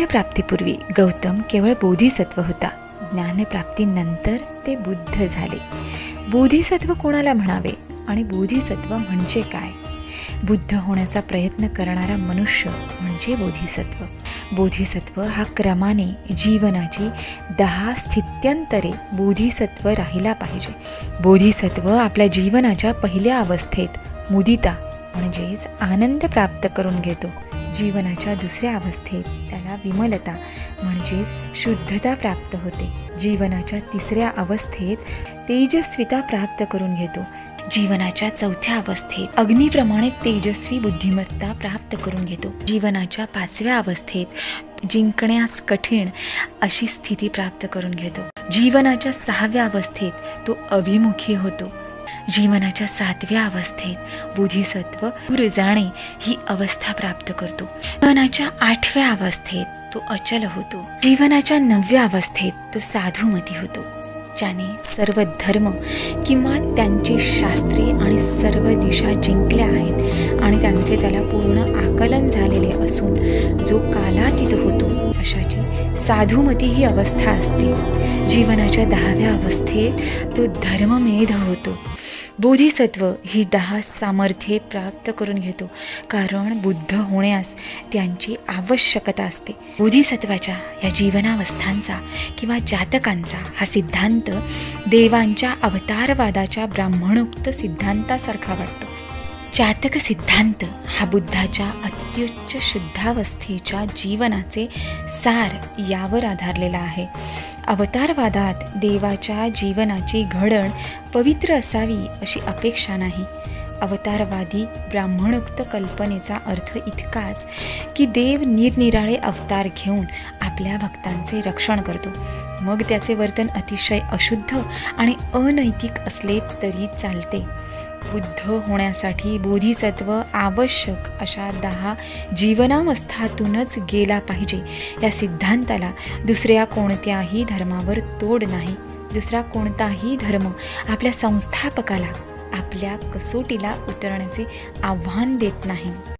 ज्ञानप्राप्तीपूर्वी गौतम केवळ बोधिसत्व होता. ज्ञानप्राप्तीनंतर ते बुद्ध झाले. बोधिसत्व कोणाला म्हणावे आणि बोधिसत्व म्हणजे काय? बुद्ध होण्याचा प्रयत्न करणारा मनुष्य म्हणजे बोधिसत्व. बोधिसत्व हा क्रमाने जीवनाची दहा स्थित्यंतरे बोधिसत्व राहिला पाहिजे. बोधिसत्व आपल्या जीवनाच्या पहिल्या अवस्थेत मुदिता म्हणजेच आनंद प्राप्त करून घेतो. जीवनाच्या दुसऱ्या अवस्थेत त्याला विमलता म्हणजेच शुद्धता प्राप्त होते. जीवनाच्या तिसऱ्या अवस्थेत तेजस्विता प्राप्त करून घेतो. जीवनाच्या चौथ्या अवस्थेत अग्निप्रमाणे तेजस्वी बुद्धिमत्ता प्राप्त करून घेतो. जीवनाच्या पाचव्या अवस्थेत जिंकण्यास कठीण अशी स्थिती प्राप्त करून घेतो. जीवनाच्या सहाव्या अवस्थेत तो अभिमुखी होतो. जीवनाच्या सातव्या अवस्थेत बोधिसत्व दूर जाणे ही अवस्था प्राप्त करतो. जीवनाच्या आठव्या अवस्थेत तो अचल होतो. जीवनाच्या नवव्या अवस्थेत तो साधूमती होतो ज्याने सर्व धर्म किंवा त्यांची शास्त्रे आणि सर्व दिशा जिंकल्या आहेत आणि त्यांचे त्याला पूर्ण आकलन झालेले असून जो कालातीत होतो अशाची साधुमती ही अवस्था असते. जीवनाच्या दहाव्या अवस्थेत तो धर्ममेध होतो. बोधिसत्व ही दहा सामर्थ्ये प्राप्त करून घेतो. कारण बुद्ध होण्यास त्यांची आवश्यकता असते. बोधिसत्वाच्या या जीवनावस्थांचा किंवा जातकांचा हा सिद्धांत देवांच्या अवतारवादाच्या ब्राह्मणोक्त सिद्धांतासारखा वाटतो. जातक सिद्धांत हा बुद्धाच्या अत्युच्च शुद्धावस्थेच्या जीवनाचे सार यावर आधारलेला आहे. अवतारवादात देवाच्या जीवनाची घडण पवित्र असावी अशी अपेक्षा नाही. अवतारवादी ब्राह्मणोक्त कल्पनेचा अर्थ इतकाच की देव निरनिराळे अवतार घेऊन आपल्या भक्तांचे रक्षण करतो. मग त्याचे वर्तन अतिशय अशुद्ध आणि अनैतिक असले तरी चालते. बुद्ध होण्यासाठी बोधिसत्व आवश्यक अशा दहा जीवनावस्थातूनच गेला पाहिजे. या सिद्धांताला दुसऱ्या कोणत्याही धर्मावर तोड नाही. दुसरा कोणताही धर्म आपल्या संस्थापकाला आपल्या कसोटीला उतरण्याचे आव्हान देत नाही.